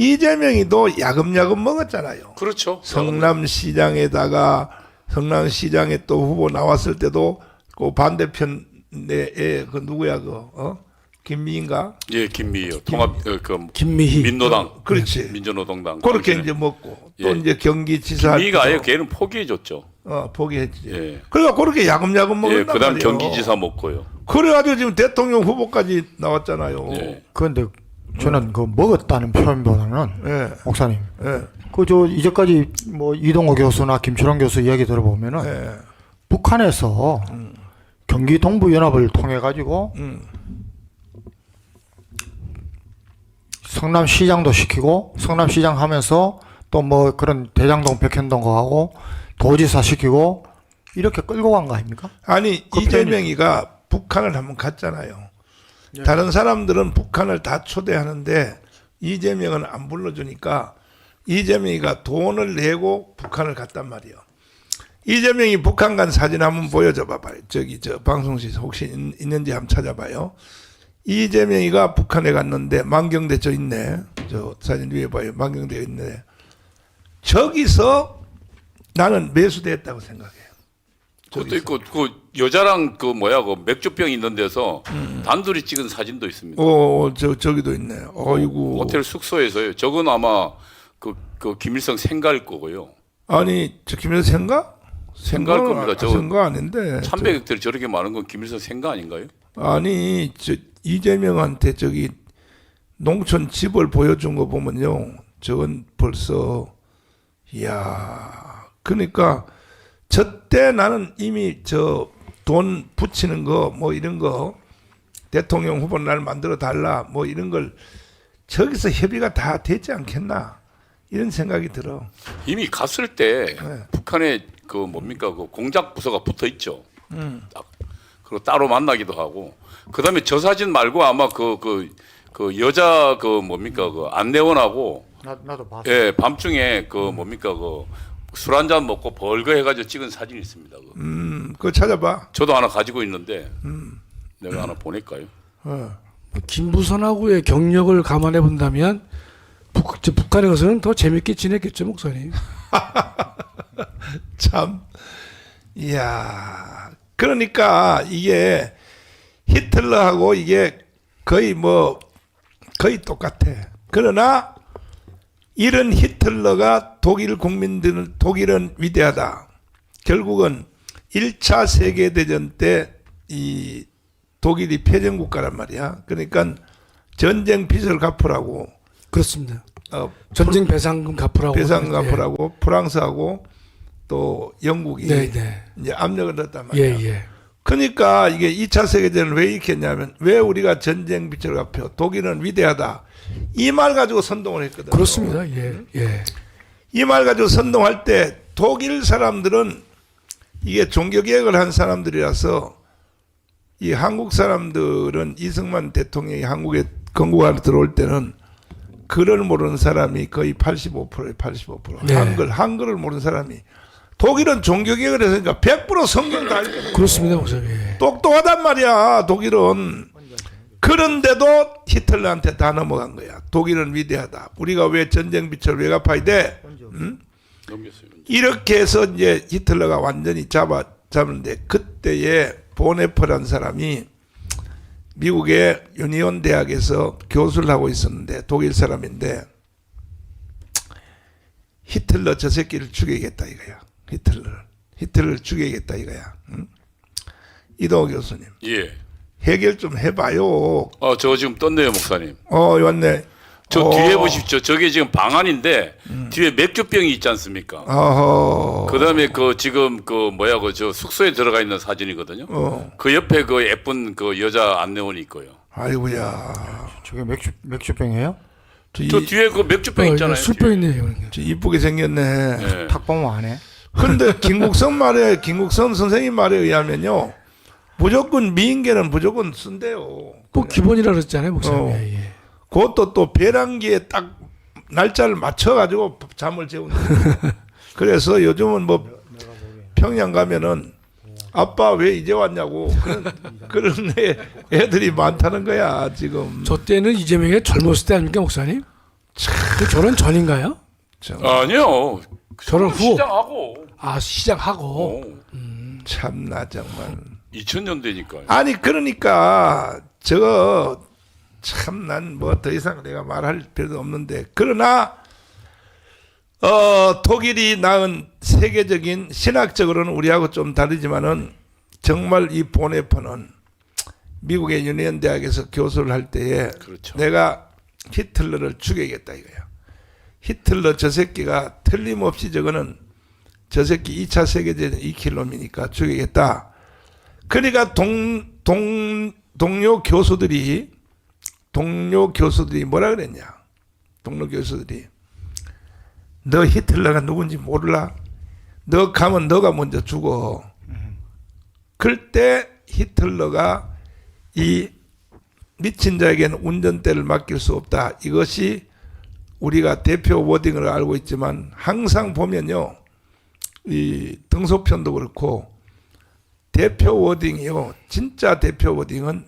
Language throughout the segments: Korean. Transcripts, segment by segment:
이재명이도 야금야금 먹었잖아요. 그렇죠. 성남시장에다가 성남시장에 또 후보 나왔을 때도 그 반대편에 그 누구야 그 어? 김미인가? 예, 김미요. 통합 어, 그 김미희 민노당. 그렇지. 민주노동당. 그렇게 당시에. 이제 먹고 또 예. 이제 경기지사 김미가 아예 걔는 포기해 줬죠. 어, 포기했지. 예. 그러니까 그렇게 야금야금 먹었단 예, 그다음 말이에요. 경기지사 먹고요. 그래가지고 지금 대통령 후보까지 나왔잖아요. 예. 그런데 저는 그 먹었다는 표현보다는 예. 목사님 예. 그 저 이제까지 뭐 이동호 교수나 김철원 교수 이야기 들어보면은 예. 북한에서 경기 동부 연합을 통해 가지고 음. 성남 시장도 시키고 성남 시장 하면서 또 뭐 그런 대장동 백현동 거 하고 도지사 시키고 이렇게 끌고 간 거 아닙니까? 아니 그 이재명이가 북한을 한번 갔잖아요. 다른 사람들은 북한을 다 초대하는데 이재명은 안 불러주니까 이재명이가 돈을 내고 북한을 갔단 말이에요. 이재명이 북한 간 사진 한번 보여줘 봐봐요. 저기 저 방송실 혹시 있- 있는지 한번 찾아봐요. 이재명이가 북한에 갔는데 만경대 저 있네. 저 사진 위에 봐요. 만경대 있네. 저기서 나는 매수됐다고 생각해요. 그것도 있고 그 여자랑 그 뭐야 그 맥주병 있는 데서 단둘이 찍은 사진도 있습니다. 어, 저 저기도 있네. 어이구. 호텔 숙소에서요. 저건 아마 그, 그 김일성 생갈 거고요. 아니, 저 김일성 생가? 생각할 겁니다. 저 생가 아닌데. 참배객들이 저렇게 많은 건 김일성 생가 아닌가요? 저- 아니, 저 이재명한테 저기 농촌 집을 보여준 거 보면요. 저건 벌써 이야. 그러니까 저 때 나는 이미 저 돈 붙이는 거 뭐 이런 거 대통령 후보 날 만들어 달라 뭐 이런 걸 저기서 협의가 다 되지 않겠나 이런 생각이 들어. 이미 갔을 때 네. 북한에 그 뭡니까 그 공작 부서가 붙어 있죠. 음. 딱. 그리고 따로 만나기도 하고 그다음에 저 사진 말고 아마 그 그 그 여자 그 뭡니까 그 안내원하고 나, 나도 봤어. 예 밤중에 그 뭡니까 그 술 한 잔 먹고 벌거 해가지고 찍은 사진이 있습니다. 그. 음, 그거 찾아봐. 저도 하나 가지고 있는데 음. 내가 하나 보낼까요? 어. 김부선하고의 경력을 감안해 본다면 북, 저 북한에 가서는 더 재밌게 지냈겠죠 목사님. 참, 이야. 그러니까 이게 히틀러하고 이게 거의 뭐 거의 똑같아. 그러나 이런 히틀러가 독일 국민들은 독일은 위대하다. 결국은 1차 세계대전 때 이 독일이 패전국가란 말이야. 그러니까 전쟁 빚을 갚으라고 그렇습니다. 어, 전쟁 배상금 갚으라고. 배상 예. 갚으라고 프랑스하고 또 영국이 네, 네. 이제 압력을 넣었단 예, 말이야. 예. 그러니까 이게 2차 세계대전을 왜 이렇게 했냐면 왜 우리가 전쟁 빚을 갚혀 독일은 위대하다 이 말 가지고 선동을 했거든. 그렇습니다. 예, 예. 이 말 가지고 선동할 때 독일 사람들은 이게 종교 개혁을 한 사람들이라서 이 한국 사람들은 이승만 대통령이 한국에 건국하러 들어올 때는 글을 모르는 사람이 거의 85%에 85%. 네. 한글 한글을 모르는 사람이 독일은 종교 개혁을 했으니까 100% 성경 다 알거든. 그렇습니다, 목사님. 예. 똑똑하단 말이야 독일은 그런데도 히틀러한테 다 넘어간 거야 독일은 위대하다 우리가 왜 전쟁 빚을 왜 갚아야 돼 응? 이렇게 해서 이제 히틀러가 완전히 잡아 잡는데 그때에 보네퍼란 사람이 미국의 유니온 대학에서 교수를 하고 있었는데 독일 사람인데 히틀러 저 새끼를 죽여야겠다 이거야 히틀러를 히틀러를 죽여야겠다 이거야 응? 이동호 교수님 예. 해결 좀 해봐요. 어, 저 지금 떴네요, 목사님. 어, 왔네. 저 어. 뒤에 보십시오. 저게 지금 방안인데 뒤에 맥주병이 있지 않습니까? 어허. 그다음에 그 지금 그 뭐야 그 저 숙소에 들어가 있는 사진이거든요. 어. 그 옆에 그 예쁜 그 여자 안내원이 있고요. 아이고야. 저게 맥주 맥주병이에요? 저, 이, 저 뒤에 그 맥주병 어, 있잖아요. 술병 있네요. 그러니까. 저 이쁘게 생겼네. 예. 탁 보면 안 해. 근데 김국성 말에 김국성 선생님 말에 의하면요. 무조건 미인계는 무조건 쓴대요. 꼭 기본이라 그랬잖아요, 목사님. 어. 예, 예. 그것도 또 배란기에 딱 날짜를 맞춰 가지고 잠을 재우는. 그래서 요즘은 뭐 평양 가면은 아빠 왜 이제 왔냐고 그런 그런 애, 애들이 많다는 거야 지금. 저 때는 이재명이 젊었을 때 아닙니까, 목사님? 그 결혼 전인가요? 참, 아니요. 저런 후. 시장하고. 아 시작하고 어, 참나 정말. 2000년대니까요. 아니 그러니까 저참난 뭐 더 이상 내가 말할 필요도 없는데 그러나 어 독일이 낳은 세계적인 신학적으로는 우리하고 좀 다르지만은 정말 이 보네퍼는 미국의 유니언 대학에서 교수를 할 때에 그렇죠. 내가 히틀러를 죽여야겠다 이거야. 히틀러 저 새끼가 틀림없이 저거는 저 새끼 2차 세계대전 2킬 놈이니까 죽여야겠다. 그러니까 동, 동, 동료 교수들이 동료 교수들이 뭐라 그랬냐? 동료 교수들이 너 히틀러가 누군지 몰라? 너 가면 너가 먼저 죽어. 그럴 때 히틀러가 이 미친 자에게는 운전대를 맡길 수 없다. 이것이 우리가 대표 워딩을 알고 있지만 항상 보면요. 이 등소편도 그렇고 대표 워딩이요. 진짜 대표 워딩은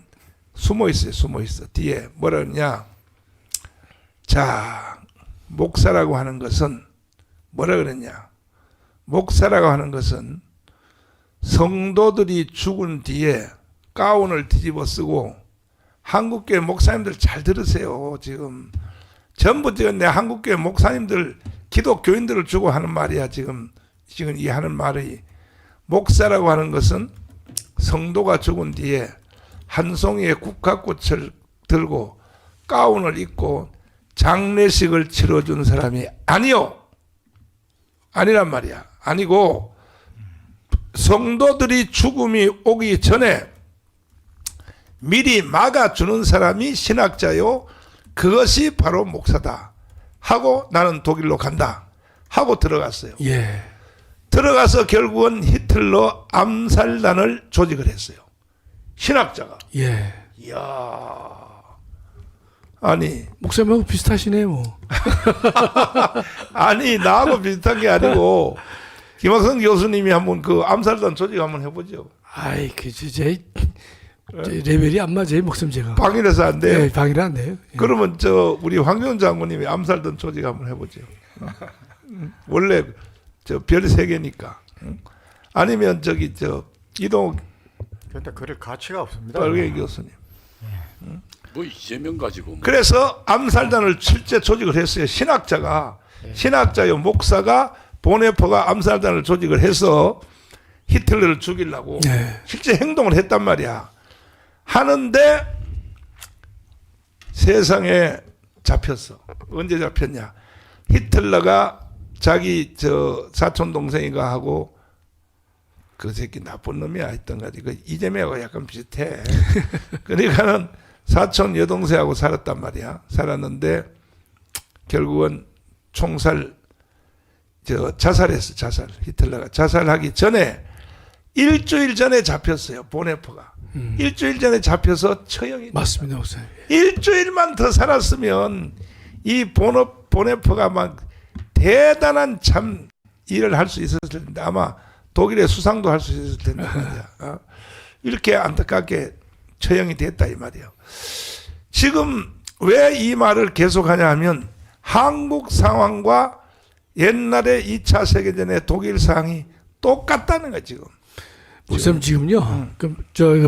숨어 있어요. 숨어 있어. 뒤에 뭐라 그러냐? 자, 목사라고 하는 것은 뭐라 그러냐? 목사라고 하는 것은 성도들이 죽은 뒤에 가운을 뒤집어 쓰고 한국교회 목사님들 잘 들으세요. 지금 전부 지금 내 한국교회 목사님들 기독교인들을 주고 하는 말이야. 지금 지금 이 하는 말이 목사라고 하는 것은 성도가 죽은 뒤에 한 송이의 국화꽃을 들고 가운을 입고 장례식을 치러준 사람이 아니요. 아니란 말이야. 아니고 성도들이 죽음이 오기 전에 미리 막아주는 사람이 신학자요. 그것이 바로 목사다. 하고 나는 독일로 간다. 하고 들어갔어요. 예. 들어가서 결국은 히틀러 암살단을 조직을 했어요. 신학자가. 예. 이야. 아니, 목사님하고 비슷하시네요. 뭐. 아니, 나하고 비슷한 게 아니고, 김학성 교수님이 한번 그 암살단 조직 한번 해보죠. 아이 제, 제 레벨이 안 맞아요 목사님 제가. 방일해서 안 돼요. 예, 방이라 안 돼요. 예. 그러면 저 우리 황교안 장군님이 암살단 조직 한번 해보죠. 음, 원래 저별 세 개니까. 응? 아니면 저기 저 이동 근데 그럴 가치가 없습니다. 빨개 교수님. 뭐 이재명 가지고 뭐. 그래서 암살단을 실제 조직을 했어요. 신학자가 신학자요 목사가 보네퍼가 암살단을 조직을 해서 히틀러를 죽이려고 네. 실제 행동을 했단 말이야. 하는데 세상에 잡혔어. 언제 잡혔냐? 히틀러가 자기 저 사촌 동생이가 하고 그 새끼 나쁜 놈이야 했던 거지. 그 이재명하고 약간 비슷해. 그러니까는 사촌 여동생하고 살았단 말이야. 살았는데 결국은 총살 저 자살했어. 자살. 히틀러가 자살하기 전에 일주일 전에 잡혔어요. 보네퍼가. 일주일 전에 잡혀서 처형이 맞습니다 목사님. 일주일만 더 살았으면 이 보너, 보네퍼가 막 대단한 참 일을 할 수 있었을 텐데 아마 독일의 수상도 할 수 있었을 텐데. 어? 이렇게 안타깝게 처형이 됐다 이 말이에요. 지금 왜 이 말을 계속하냐 하면 한국 상황과 옛날에 2차 세계전의 독일 상황이 똑같다는 거야 지금. 목사님 지금요. 그럼 저